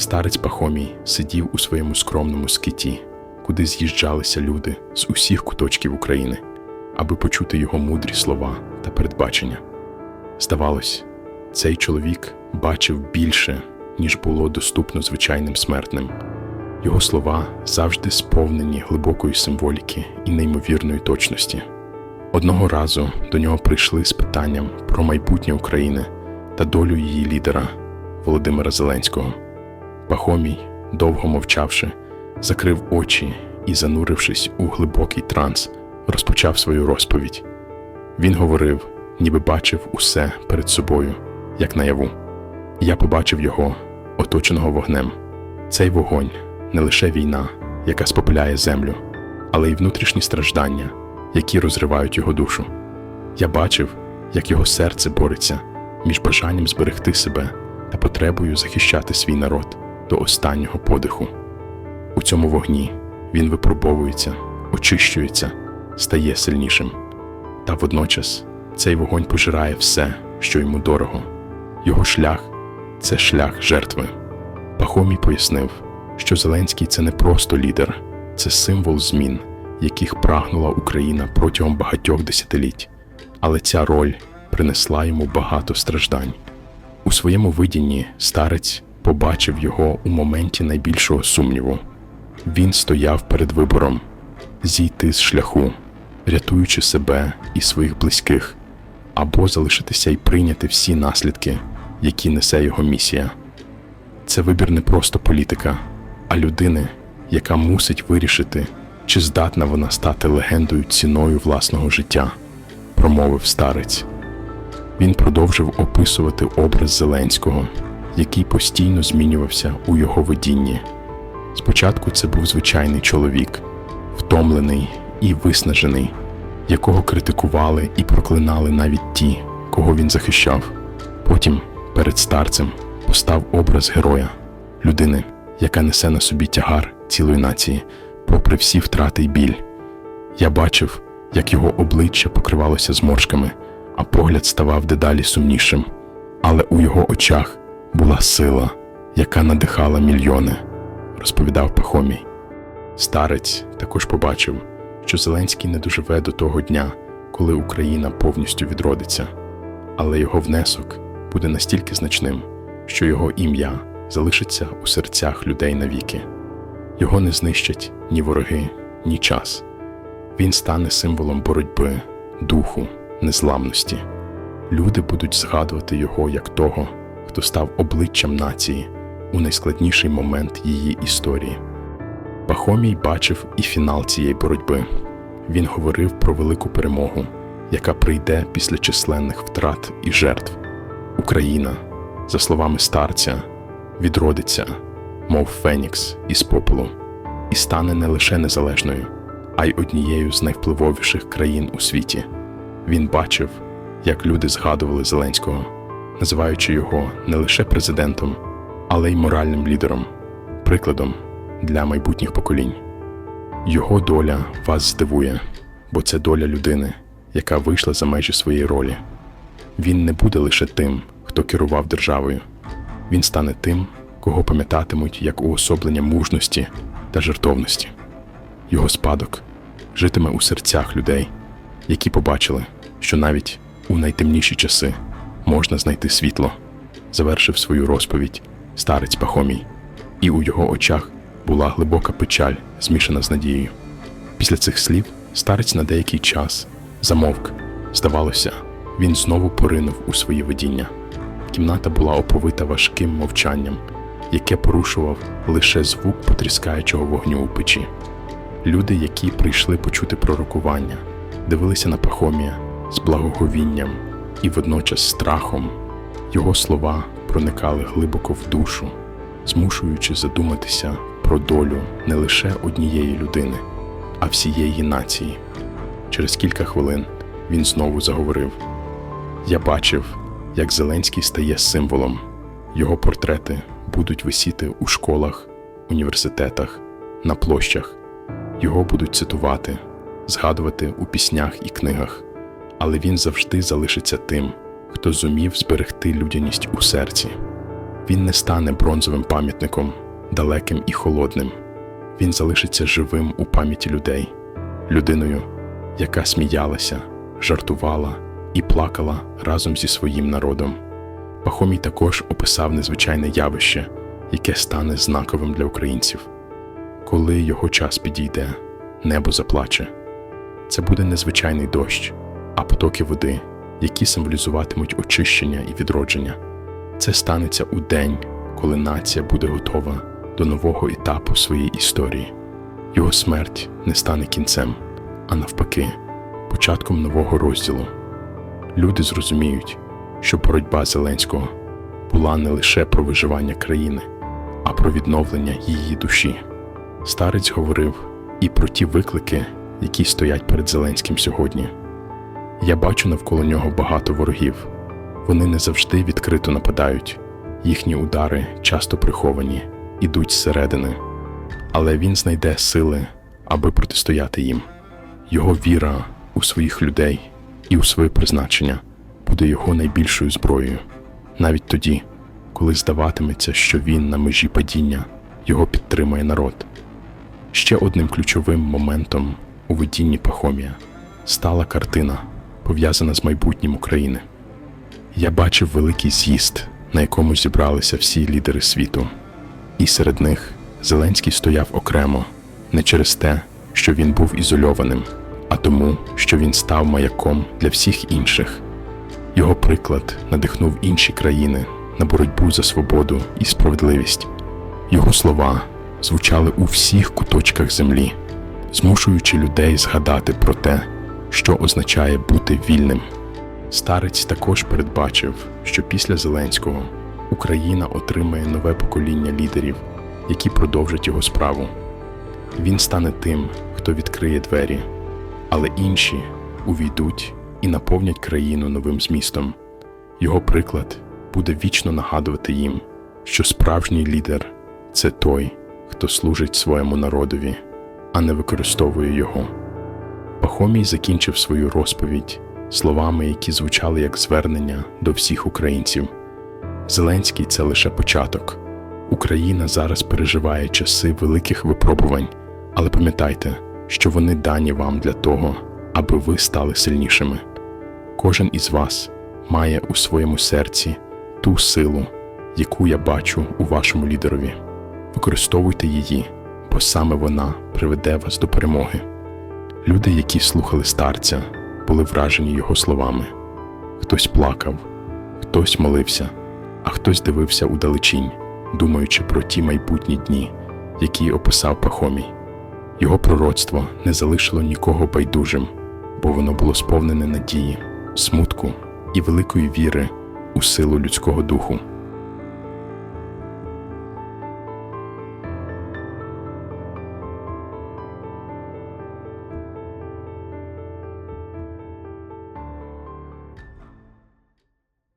Старець Пахомій сидів у своєму скромному скиті, куди з'їжджалися люди з усіх куточків України, аби почути його мудрі слова та передбачення. Здавалось, цей чоловік бачив більше, ніж було доступно звичайним смертним. Його слова завжди сповнені глибокої символіки і неймовірної точності. Одного разу до нього прийшли з питанням про майбутнє України та долю її лідера Володимира Зеленського. Пахомій, довго мовчавши, закрив очі і, занурившись у глибокий транс, розпочав свою розповідь. Він говорив, ніби бачив усе перед собою, як наяву. Я побачив його, оточеного вогнем. Цей вогонь не лише війна, яка спопиляє землю, але й внутрішні страждання, які розривають його душу. Я бачив, як його серце бореться між бажанням зберегти себе та потребою захищати свій народ до останнього подиху. У цьому вогні він випробовується, очищується, стає сильнішим. Та водночас цей вогонь пожирає все, що йому дорого. Його шлях це шлях жертви. Пахомій пояснив, що Зеленський це не просто лідер, це символ змін, яких прагнула Україна протягом багатьох десятиліть. Але ця роль принесла йому багато страждань. У своєму видінні старець побачив його у моменті найбільшого сумніву. Він стояв перед вибором зійти з шляху, рятуючи себе і своїх близьких, або залишитися і прийняти всі наслідки, які несе його місія. Це вибір не просто політика, а людини, яка мусить вирішити, чи здатна вона стати легендою ціною власного життя, промовив старець. Він продовжив описувати образ Зеленського, який постійно змінювався у його видінні. Спочатку це був звичайний чоловік, втомлений і виснажений, якого критикували і проклинали навіть ті, кого він захищав. Потім перед старцем постав образ героя, людини, яка несе на собі тягар цілої нації, попри всі втрати й біль. Я бачив, як його обличчя покривалося зморшками, а погляд ставав дедалі сумнішим. Але у його очах була сила, яка надихала мільйони, розповідав Пахомій. Старець також побачив, що Зеленський не доживе до того дня, коли Україна повністю відродиться, але його внесок буде настільки значним, що його ім'я залишиться у серцях людей навіки. Його не знищать ні вороги, ні час. Він стане символом боротьби, духу, незламності. Люди будуть згадувати його як того, хто став обличчям нації у найскладніший момент її історії. Пахомій бачив і фінал цієї боротьби. Він говорив про велику перемогу, яка прийде після численних втрат і жертв. Україна, за словами старця, відродиться, мов Фенікс із попелу, і стане не лише незалежною, а й однією з найвпливовіших країн у світі. Він бачив, як люди згадували Зеленського, називаючи його не лише президентом, але й моральним лідером, прикладом для майбутніх поколінь. Його доля вас здивує, бо це доля людини, яка вийшла за межі своєї ролі. Він не буде лише тим, хто керував державою. Він стане тим, кого пам'ятатимуть як уособлення мужності та жертовності. Його спадок житиме у серцях людей, які побачили, що навіть у найтемніші часи можна знайти світло, завершив свою розповідь старець Пахомій, і у його очах була глибока печаль, змішана з надією. Після цих слів старець на деякий час замовк. Здавалося, він знову поринув у свої видіння. Кімната була оповита важким мовчанням, яке порушував лише звук потріскаючого вогню у печі. Люди, які прийшли почути пророкування, дивилися на Пахомія з благоговінням і водночас страхом. Його слова проникали глибоко в душу, змушуючи задуматися про долю не лише однієї людини, а всієї нації. Через кілька хвилин він знову заговорив: Я бачив, як Зеленський стає символом. Його портрети будуть висіти у школах, університетах, на площах. Його будуть цитувати, згадувати у піснях і книгах, але він завжди залишиться тим, хто зумів зберегти людяність у серці. Він не стане бронзовим пам'ятником, далеким і холодним. Він залишиться живим у пам'яті людей, людиною, яка сміялася, жартувала і плакала разом зі своїм народом. Пахомій також описав незвичайне явище, яке стане знаковим для українців. Коли його час підійде, небо заплаче. Це буде незвичайний дощ, а потоки води, які символізуватимуть очищення і відродження. Це станеться у день, коли нація буде готова до нового етапу своєї історії. Його смерть не стане кінцем, а навпаки, початком нового розділу. Люди зрозуміють, що боротьба Зеленського була не лише про виживання країни, а про відновлення її душі. Старець говорив і про ті виклики, які стоять перед Зеленським сьогодні. Я бачу навколо нього багато ворогів. Вони не завжди відкрито нападають, їхні удари часто приховані, ідуть зсередини. Але він знайде сили, аби протистояти їм. Його віра у своїх людей і у своє призначення буде його найбільшою зброєю. Навіть тоді, коли здаватиметься, що він на межі падіння, його підтримує народ. Ще одним ключовим моментом у видінні Пахомія стала картина, пов'язана з майбутнім України. Я бачив великий з'їзд, на якому зібралися всі лідери світу, і серед них Зеленський стояв окремо не через те, що він був ізольованим, а тому, що він став маяком для всіх інших. Його приклад надихнув інші країни на боротьбу за свободу і справедливість. Його слова звучали у всіх куточках землі, змушуючи людей згадати про те, що означає бути вільним. Старець також передбачив, що після Зеленського Україна отримає нове покоління лідерів, які продовжать його справу. Він стане тим, хто відкриє двері, але інші увійдуть і наповнять країну новим змістом. Його приклад буде вічно нагадувати їм, що справжній лідер це той, хто служить своєму народові, а не використовує його. Пахомій закінчив свою розповідь словами, які звучали як звернення до всіх українців. Зеленський це лише початок. Україна зараз переживає часи великих випробувань, але пам'ятайте, що вони дані вам для того, аби ви стали сильнішими. Кожен із вас має у своєму серці ту силу, яку я бачу у вашому лідерові. Використовуйте її, бо саме вона приведе вас до перемоги. Люди, які слухали старця, були вражені його словами. Хтось плакав, хтось молився, а хтось дивився удалечінь, думаючи про ті майбутні дні, які описав Пахомій. Його пророцтво не залишило нікого байдужим, бо воно було сповнене надії, смутку і великої віри у силу людського духу.